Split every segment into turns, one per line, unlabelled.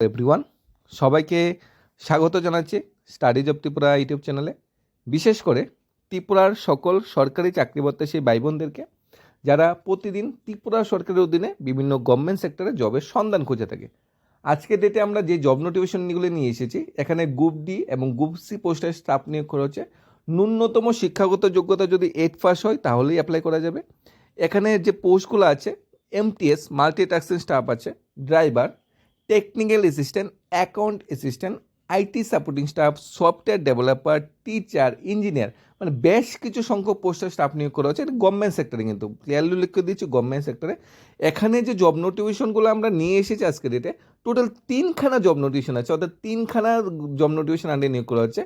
Everyone সবাইকে স্বাগত জানাচ্ছি স্টাডিজ অফ ত্রিপুরা ইউটিউব চ্যানেলে বিশেষ করে ত্রিপুরার সকল সরকারি চাকরিবর্তা সেই ভাই বোনদেরকে যারা প্রতিদিন ত্রিপুরা সরকারের অধীনে বিভিন্ন গভর্নমেন্ট সেক্টরে জবের সন্ধান খুঁজে থাকে। আজকের ডেটে আমরা যে জব নোটিফিকেশনগুলো নিয়ে এসেছি, এখানে গ্রুপ ডি এবং গ্রুপ সি পোস্টের স্টাফ নিয়োগ করা হচ্ছে। ন্যূনতম শিক্ষাগত যোগ্যতা যদি এইট পাস হয়, তাহলেই অ্যাপ্লাই করা যাবে। এখানে যে পোস্টগুলো আছে এমটিএস মাল্টি টাস্কিং স্টাফ আছে driver technical assistant account assistant IT supporting staff software developer teacher engineer মানে বেশ কিছু সংখ্যক পোস্টের স্টাফ নিয়োগ করা হচ্ছে। এটা গভর্নমেন্ট সেক্টরে কিন্তু। ক্লিয়ারলি উল্লেখ দিচ্ছি গভর্নমেন্ট সেক্টরে এখানে যে জব নোটিফিকেশনগুলো আমরা নিয়ে এসেছি আজকে ডেটে টোটাল তিনখানা জব নোটিফিকেশন আছে। অর্থাৎ তিনখানা জব নোটিফিকেশন আন্ডে নিয়োগ করা হচ্ছে।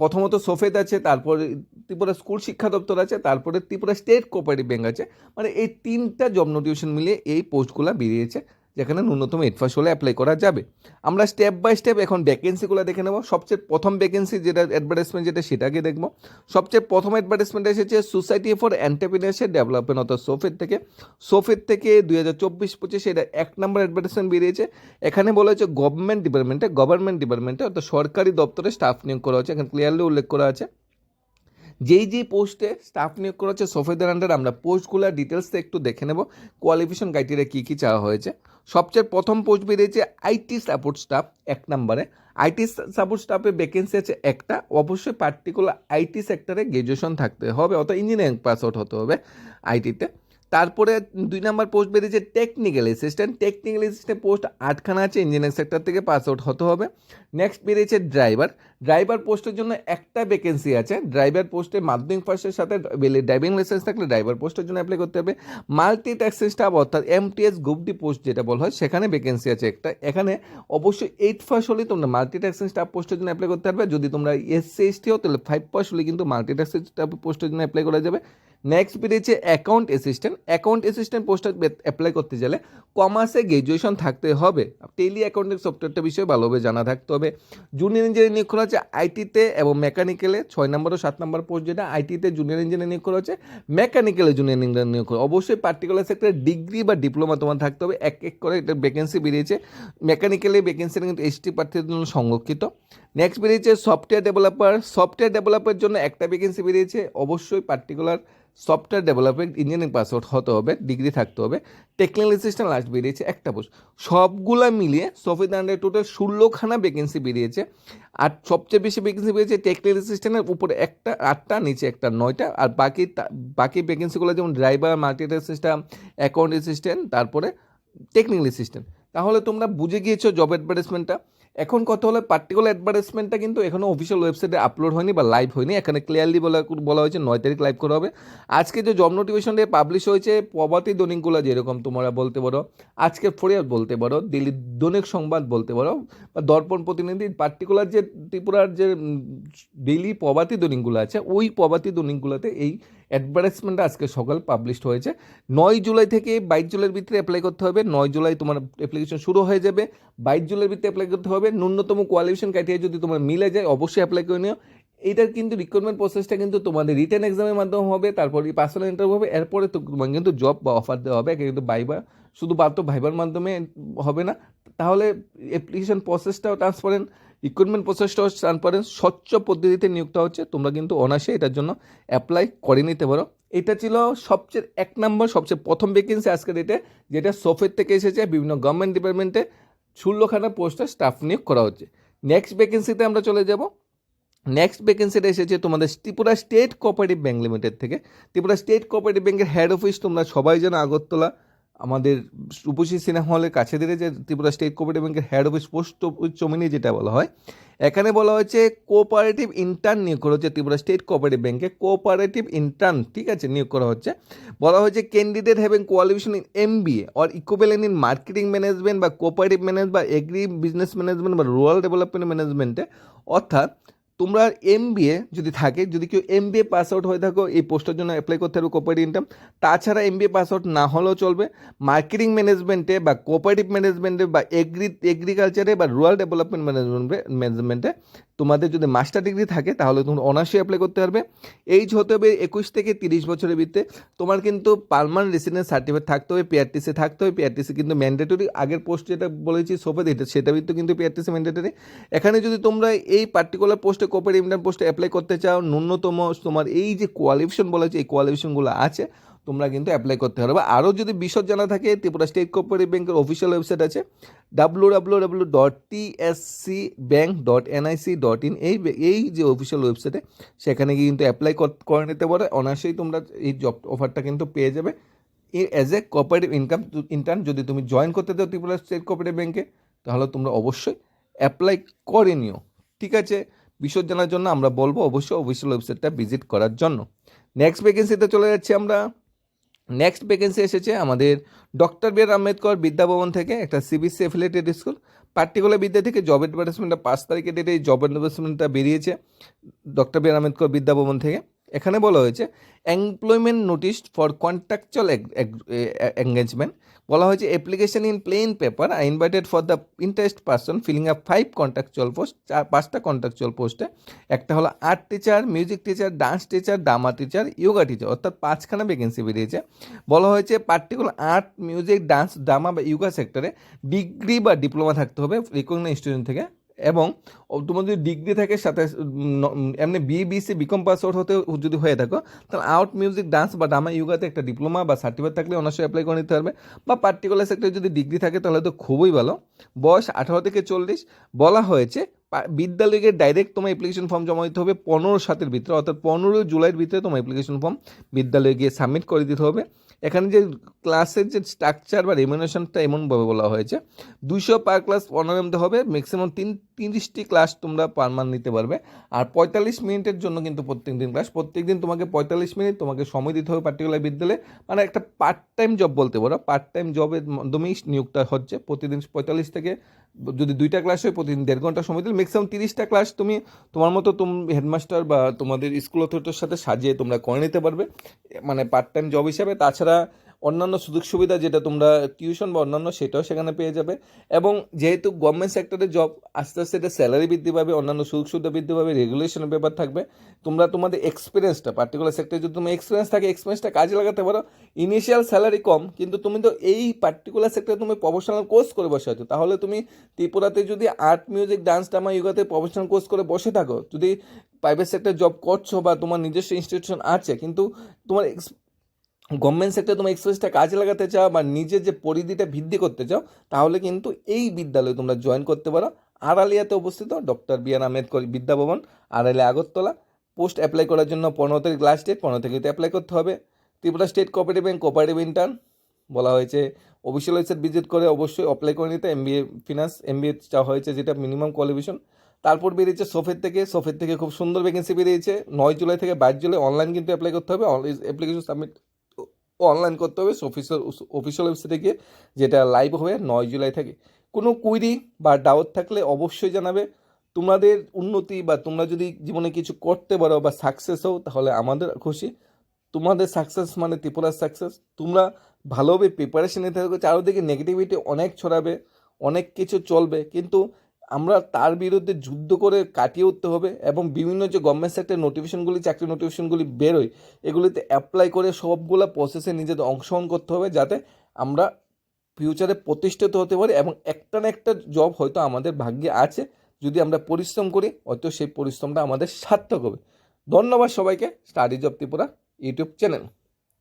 প্রথমত সফেদ আছে, তারপরে ত্রিপুরা স্কুল শিক্ষা দপ্তর আছে, তারপরে ত্রিপুরা স্টেট কোঅপারেটিভ ব্যাঙ্ক আছে। মানে এই তিনটা জব নোটিফিকেশন মিলিয়ে এই পোস্টগুলো বেরিয়েছে। যেখানে ন্যূনতম পাস হলে অ্যাপ্লাই করা যাবে। আমরা স্টেপ বাই স্টেপ এখন ভ্যাকেন্সিগুলো দেখে নেব। সবচেয়ে প্রথম ভ্যাকেন্সি যেটা অ্যাডভার্টাইজমেন্ট যেটা, সেটাকে দেখব। সবচেয়ে প্রথম অ্যাডভার্টাইজমেন্ট এসেছে সোসাইটি ফর এন্টারপ্রিনারশিপ ডেভেলপমেন্ট অর্থাৎ সোফের থেকে। সোফের থেকে দুই হাজার চব্বিশ পঁচিশে এটা এক নম্বর অ্যাডভার্টাইজমেন্ট বেরিয়েছে। এখানে বলা হয়েছে গভর্নমেন্ট ডিপার্টমেন্টে গভর্নমেন্ট ডিপার্টমেন্টে অর্থাৎ সরকারি দপ্তরে স্টাফ নিয়োগ করা হচ্ছে। এখানে ক্লিয়ারলি উল্লেখ করা আছে। যেই যেই পোস্টে স্টাফ নিয়োগ করা হচ্ছে সফেদের আন্ডার আমরা পোস্টগুলোর ডিটেলসটা একটু দেখে নেব। কোয়ালিফিকেশন ক্রাইটেরিয়া কী কী চাওয়া হয়েছে। সবচেয়ে প্রথম পোস্ট বেরিয়েছে আইটি সাপোর্ট স্টাফ এক নম্বরে। আইটি সাপোর্ট স্টাফের ভ্যাকেন্সি আছে একটা, অবশ্যই পার্টিকুলার আইটি সেক্টরে গ্র্যাজুয়েশন থাকতে হবে, অর্থাৎ ইঞ্জিনিয়ারিং পাস আউট হতে হবে আইটিতে তারপরে দুই নম্বর পোস্ট বেরিয়েছে technical assistant technical assistant post আটখানা আছে ইঞ্জিনিয়ারিং সেক্টর থেকে পাস আউট হতে হবে। নেক্সট বেরিয়েছে ড্রাইভার ড্রাইভার পোস্টের জন্য একটা ভ্যাকেন্সি আছে। ড্রাইভার পোস্টে মাধ্যমিক পাসের সাথে ড্রাইভিং লাইসেন্স থাকলে ড্রাইভার পোস্টের জন্য অ্যাপ্লাই করতে হবে। মাল্টি ট্যাক্সি স্টাফ অর্থাৎ এমটিএস গ্রুপ ডি পোস্ট যেটা বলা হয়, সেখানে ভ্যাকেন্সি আছে একটা। এখানে অবশ্যই এইট পাস হলেই তোমরা মাল্টি ট্যাক্সি স্টাফ পোস্টের জন্য অ্যাপ্লাই করতে পারবে। যদি তোমরা এসসি এসটি হও, তাহলে ফাইভ পাস হলে কিন্তু মাল্টি ট্যাক্সি স্টাফ পোস্টের জন্য অ্যাপ্লাই করা যাবে। নেক্সট বেরিয়েছে অ্যাকাউন্ট অ্যাসিস্ট্যান্ট অ্যাকাউন্ট অ্যাসিস্ট্যান্ট পোস্টে অ্যাপ্লাই করতে গেলে কমার্সে গ্র্যাজুয়েশন থাকতে হবে। টেলি অ্যাকাউন্টিং সফটওয়্যারটা বিষয়ে ভালোভাবে জানা থাকতে হবে। জুনিয়র ইঞ্জিনিয়ার নিয়োগ করা হচ্ছে আইটিতে এবং মেকানিক্যালে, ছয় নম্বর ও সাত নম্বর পোস্ট যেটা আইটিতে জুনিয়র ইঞ্জিনিয়ার নিয়োগ করা হচ্ছে মেকানিক্যালে জুনিয়র ইঞ্জিনিয়ার নিয়োগ করা। অবশ্যই পার্টিকুলার সেক্টরে ডিগ্রি বা ডিপ্লোমা তোমার থাকতে হবে। এক এক করে এটা ভ্যাকেন্সি বেরিয়েছে। মেকানিক্যালে ভ্যাকেন্সিটা কিন্তু এসটি প্রার্থীদের জন্য সংরক্ষিত। নেক্সট বেরিয়েছে সফটওয়্যার ডেভেলপার সফটওয়্যার ডেভেলপারের জন্য একটা ভ্যাকেন্সি বেরিয়েছে। অবশ্যই particular software development engineering password হতে হবে, ডিগ্রি থাকতে হবে। টেকনিক্যাল অ্যাসিস্ট্যান্ট লাস্ট বেরিয়েছে একটা পোস্ট সবগুলা মিলিয়ে সফিদ আন্ডার টোটাল ষোলোখানা ভ্যাকেন্সি বেরিয়েছে। আর সবচেয়ে বেশি ভ্যাকেন্সি বেরিয়েছে অ্যাসিস্ট্যান্টের উপরে একটা, আটটা, নিচে একটা, নয়টা। আর বাকি বাকি ভ্যাকেন্সিগুলো যেমন driver market assistant account assistant তারপরে টেকনিক্যাল অ্যাসিস্ট্যান্ট তাহলে তোমরা বুঝে গিয়েছো জব অ্যাডভার্টাইজমেন্টটা এখন কথা হলো পার্টিকুলার অ্যাডভার্টাইজমেন্টটা কিন্তু এখনও অফিসিয়াল ওয়েবসাইটে আপলোড হয়নি বা লাইভ হয়নি। এখানে ক্লিয়ারলি বলা বলা হয়েছে নয় তারিখ লাইভ করা হবে। আজকে যে জব নোটিফিকেশনটা পাবলিশ হয়েছে, প্রভাতী দৈনিকগুলো যেরকম তোমরা বলতে পারো, আজকে ফরিয়াদ বলতে পারো দিল্লি দৈনিক সংবাদ বলতে পারো, বা দর্পণ প্রতিনিধি পার্টিকুলার যে ত্রিপুরার যে ডেইলি প্রভাতী দৈনিকগুলো আছে, ওই প্রভাতী দৈনিকগুলোতে এই অ্যাডভার্টাইজমেন্টটা আজকে সকাল পাবলিশড হয়েছে। নয় জুলাই থেকে বাইশ জুলাইয়ের ভিতরে অ্যাপ্লাই করতে হবে। নয় জুলাই তোমার অ্যাপ্লিকেশন শুরু হয়ে যাবে। বাইশ জুলাইয়ের ভিতরে অ্যাপ্লাই করতে হবে। ন্যূনতম কোয়ালিফিকেশন ক্রাইটেরিয়া যদি তোমার মিলে যায়, অবশ্যই অ্যাপ্লাই করে নিও। এইটার কিন্তু রিক্রুটমেন্ট প্রসেসটা কিন্তু তোমাদের রিটেন এক্সামের মাধ্যমে হবে, তারপর পার্সোনাল ইন্টারভিউ হবে, এরপরে তো তোমার কিন্তু জব বা অফার দেওয়া হবে। কিন্তু ভাইবা শুধু মাত্র ভাইবার মাধ্যমে হবে না। তাহলে অ্যাপ্লিকেশন প্রসেসটাও ট্রান্সপারেন্ট রিক্রুটমেন্ট প্রসেসটাও ট্রান্সপারেন্ট স্বচ্ছ পদ্ধতিতে নিয়োগটা হচ্ছে। তোমরা কিন্তু অনায়াসে এটার জন্য অ্যাপ্লাই করে নিতে পারো। এটা ছিল সবচেয়ে, এক নম্বর সবচেয়ে প্রথম ভ্যাকেন্সি আজকের ডেটে যেটা সফের থেকে এসেছে। বিভিন্ন গভর্নমেন্ট ডিপার্টমেন্টে ষোলোখানা পোস্টে স্টাফ নিয়োগ করা হচ্ছে। নেক্সট ভ্যাকেন্সিতে আমরা চলে যাব। নেক্সট ভ্যাকেন্সিটা এসেছে তোমাদের Tripura state cooperative bank limited থেকে। ত্রিপুরা স্টেট কোঅপারেটিভ ব্যাঙ্কের হেড অফিস তোমরা সবাই যেন আগরতলা। আমাদের রূপসী সিনেমা হলের কাছে দিলে যে ত্রিপুরা স্টেট কোঅপারেটিভ ব্যাংকের হেড অফিস পোস্ট চমিনি যেটা বলা হয়, এখানে বলা হয়েছে কোঅপারেটিভ ইন্টার্ন নিয়োগ করা হচ্ছে ত্রিপুরা স্টেট কোঅপারেটিভ ব্যাংকে কোঅপারেটিভ ইন্টার্ন ঠিক আছে, নিয়োগ করা হচ্ছে। বলা হয়েছে candidate having qualification in M B A or equivalent in marketing management বা কোঅপারেটিভ ম্যানেজ বা এগ্রি বিজনেস ম্যানেজমেন্ট বা রুরাল ডেভেলপমেন্ট ম্যানেজমেন্টে অর্থাৎ তোমরা এম যদি থাকে, যদি কেউ এম বিএ পাস আউট হয়ে থাকো, এই পোস্টের জন্য অ্যাপ্লাই করতে হবে কোপারেটিভ ইনকাম তাছাড়া এম বিএ পাস আউট না হলেও চলবে। মার্কেটিং ম্যানেজমেন্টে বা কোপারেটিভ ম্যানেজমেন্টে বা এগ্রি এগ্রিকালচারে বা রুরাল ডেভেলপমেন্ট ম্যানেজমেন্টে ম্যানেজমেন্টে তোমাদের যদি মাস্টার ডিগ্রি থাকে, তাহলে তোমরা অনার্সে অ্যাপ্লাই করতে পারবে। এইজ হতে হবে একুশ থেকে তিরিশ বছরের ভিত্তে তোমার কিন্তু পারমানেন্ট রেসিডেন্স সার্টিফিকেট থাকতে হবে পিআরটিসি থাকতে হবে। পিআরটিসি কিন্তু ম্যান্ডেটরি আগের পোস্ট যেটা বলেছি সোফে দিতে সেটা কিন্তু পিআরটিসি ম্যান্ডেটরি এখানে যদি তোমরা এই পার্টিকুলার পোস্টে কোপারেটিভ ইন্টার্ন পোস্টে অ্যাপ্লাই করতে চাও, ন্যূনতম তোমার এই যে কোয়ালিফিকেশন বলেছে এই কোয়ালিফিকেশনগুলো আছে, তোমরা কিন্তু অ্যাপ্লাই করতে পারবে। আরও যদি বিশদ জানা থাকে, ত্রিপুরা স্টেট কোঅপারেটিভ ব্যাংকের অফিসিয়াল ওয়েবসাইট আছে W W W dot TSC bank dot NIC dot in এই এই যে অফিসিয়াল ওয়েবসাইটে সেখানে গিয়ে কিন্তু অ্যাপ্লাই করে নিতে পারো। অনার্সেই তোমরা এই জব অফারটা কিন্তু পেয়ে যাবে। As a cooperative income intern যদি তুমি জয়েন করতে চাও ত্রিপুরা স্টেট কোপারেটিভ ব্যাংকে তাহলে তোমরা অবশ্যই অ্যাপ্লাই করে নিও। ঠিক আছে? বিশদ জানার জন্য আমরা বলব অবশ্যই অফিসিয়াল ওয়েবসাইটটা ভিজিট করার জন্য। নেক্সট ভ্যাকেন্সিতে চলে যাচ্ছি আমরা। নেক্সট ভ্যাকেন্সি এসেছে আমাদের doctor B R Ambedkar Vidyabhavan থেকে একটা সিবিসি অ্যাফিলেটেড স্কুল পার্টিকুলার বিদ্যা থেকে জব অ্যাডভার্টাইজমেন্টটা পাঁচ তারিখে ডেটে এই জব অ্যাডভার্টাইজমেন্টটা বেরিয়েছে doctor B R Ambedkar Vidyabhavan থেকে। এখানে বলা হয়েছে employment notice for contractual engagement বলা হয়েছে application in plain paper I invited for the interest person filing up five contractual post চার, পাঁচটা কন্ট্রাকচুয়াল পোস্টে একটা হলো art teacher music teacher dance teacher drama teacher yoga teacher অর্থাৎ পাঁচখানা vacancy বেরিয়েছে। বলা হয়েছে particular art music dance drama বা ইয়োগা সেক্টরে ডিগ্রি বা ডিপ্লোমা থাকতে হবে রিকগনাইজ স্টুডেন্ট থেকে। এবং তোমার যদি ডিগ্রি থাকে সাথে এমনি বিবিসি বিকম পাস আউট হতে যদি হয়ে থাকো, তাহলে আউট মিউজিক ডান্স বা ডামা ইউগাতে একটা ডিপ্লোমা বা সার্টিফিকেট থাকলে অনার্সে অ্যাপ্লাই করে নিতে পারবে। বা পার্টিকুলার সেক্টরে যদি ডিগ্রি থাকে, তাহলে তো খুবই ভালো। বয়স আঠারো থেকে চল্লিশ। বলা হয়েছে বিদ্যালয়কে ডাইরেক্ট তোমার অ্যাপ্লিকেশন ফর্ম জমা দিতে হবে পনেরো সাতের ভিতরে, অর্থাৎ পনেরো জুলাইয়ের ভিতরে তোমার অ্যাপ্লিকেশন ফর্ম বিদ্যালয়ে গিয়ে সাবমিট করে দিতে হবে। এখানে যে ক্লাসের যে স্ট্রাকচার বা রেমিনেশনটা এমনভাবে বলা হয়েছে, দুইশো পার ক্লাস পনেরো এমতে হবে ম্যাক্সিমাম তিন তিরিশটি ক্লাস তোমরা পার মান নিতে পারবে। আর পঁয়তাল্লিশ মিনিটের জন্য কিন্তু প্রত্যেক দিন ক্লাস প্রত্যেক দিন তোমাকে পঁয়তাল্লিশ মিনিট তোমাকে সময় দিতে হবে পার্টিকুলার বিদ্যালয়ে। মানে একটা পার্ট টাইম জব বলতে পারো পার্ট টাইম জবের মাধ্যমেই নিয়োগটা হচ্ছে। প্রতিদিন পঁয়তাল্লিশ থেকে যদি দুইটা ক্লাস হয়, প্রতিদিন দেড় ঘণ্টা সময় দিলে ম্যাক্সিমাম তিরিশটা ক্লাস তুমি তোমার মতো তুমি হেডমাস্টার বা তোমাদের স্কুল অথরিটির সাথে সাজিয়ে তোমরা করে নিতে পারবে। মানে পার্ট টাইম জব হিসাবে। তাছাড়া অন্যান্য সুযোগ সুবিধা যেটা তোমরা টিউশন বা অন্যান্য সেটাও সেখানে পেয়ে যাবে। এবং যেহেতু গভর্নমেন্ট সেক্টরে জব আস্তে আস্তে এটা স্যালারি বৃদ্ধি পাবে, অন্যান্য সুযোগ সুবিধা বৃদ্ধি পাবে রেগুলেশনের ব্যাপার থাকবে। তোমরা তোমাদের এক্সপিরিয়েন্সটা পার্টিকুলার সেক্টরে যদি তুমি এক্সপিরিয়েন্স থাকে এক্সপিরিয়েন্সটা কাজে লাগাতে পারো। ইনিশিয়াল স্যালারি কম, কিন্তু তুমি তো এই পার্টিকুলার সেক্টরে তুমি প্রফেশনাল কোর্স করে বসে আছো। তাহলে তুমি ত্রিপুরাতে যদি আর্ট মিউজিক ডান্স ড্রামা ইউগাতে প্রফেশনাল কোর্স করে বসে থাকো। যদি প্রাইভেট সেক্টর জব করছ বা তোমার নিজস্ব ইনস্টিটিউশন আছে, কিন্তু তোমার গভর্নমেন্ট সেক্টরে তোমার এক্সপ্রেসটা কাজে লাগাতে চাও বা নিজের যে পরিধিটা বৃদ্ধি করতে চাও, তাহলে কিন্তু এই বিদ্যালয়ে তোমরা জয়েন করতে পারো। আড়ালিয়াতে অবস্থিত doctor B R Ambedkar Vidyabhavan, Aralia Agartala. Post apply করার জন্য পনেরো তারিখ লাস্ট ডেট পনেরো তারিখে অ্যাপ্লাই করতে হবে। Tripura state cooperative bank cooperative intern বলা হয়েছে। অফিসিয়াল ওয়েবসাইট ভিজিট করে অবশ্যই অ্যাপ্লাই করে নিতে। এমবিএ ফিনান্স এমবিএ চাওয়া হয়েছে যেটা মিনিমাম কোয়ালিফিকেশন তারপর বেরিয়েছে সোফের থেকে। সোফের থেকে খুব সুন্দর ভ্যাকেন্সি বেরিয়েছে। নয় জুলাই থেকে বাইশ জুলাই অনলাইন কিন্তু অ্যাপ্লাই করতে হবে। অ্যাপ্লিকেশন সাবমিট অনলাইন করতে হবে অফিসিয়াল অফিসিয়াল ওয়েবসাইটে গিয়ে যেটা লাইভ হবে নয় জুলাই থেকে। কোনো কুইরি বা ডাউট থাকলে অবশ্যই জানাবে। তোমাদের উন্নতি বা তোমরা যদি জীবনে কিছু করতে পারো বা সাকসেস হও, তাহলে আমাদের খুশি। তোমাদের সাকসেস মানে ত্রিপুরার সাকসেস তোমরা ভালোভাবে প্রিপারেশন নিতে হবে চারোদিকে নেগেটিভিটি অনেক ছড়াবে, অনেক কিছু চলবে। কিন্তু আমরা তার বিরুদ্ধে যুদ্ধ করে কাটিয়ে উঠতে হবে এবং বিভিন্ন যে গভর্নমেন্ট সেক্টর নোটিফিকেশনগুলি চাকরি নোটিফিকেশনগুলি বেরোয়, এগুলিতে অ্যাপ্লাই করে সবগুলো প্রসেসে নিজেদের অংশগ্রহণ করতে হবে যাতে আমরা ফিউচারে প্রতিষ্ঠিত হতে পারি এবং একটা না একটা জব হয়তো আমাদের ভাগ্যে আছে, যদি আমরা পরিশ্রম করি, হয়তো সেই পরিশ্রমটা আমাদের সার্থক হবে। ধন্যবাদ সবাইকে study job Tripura YouTube channel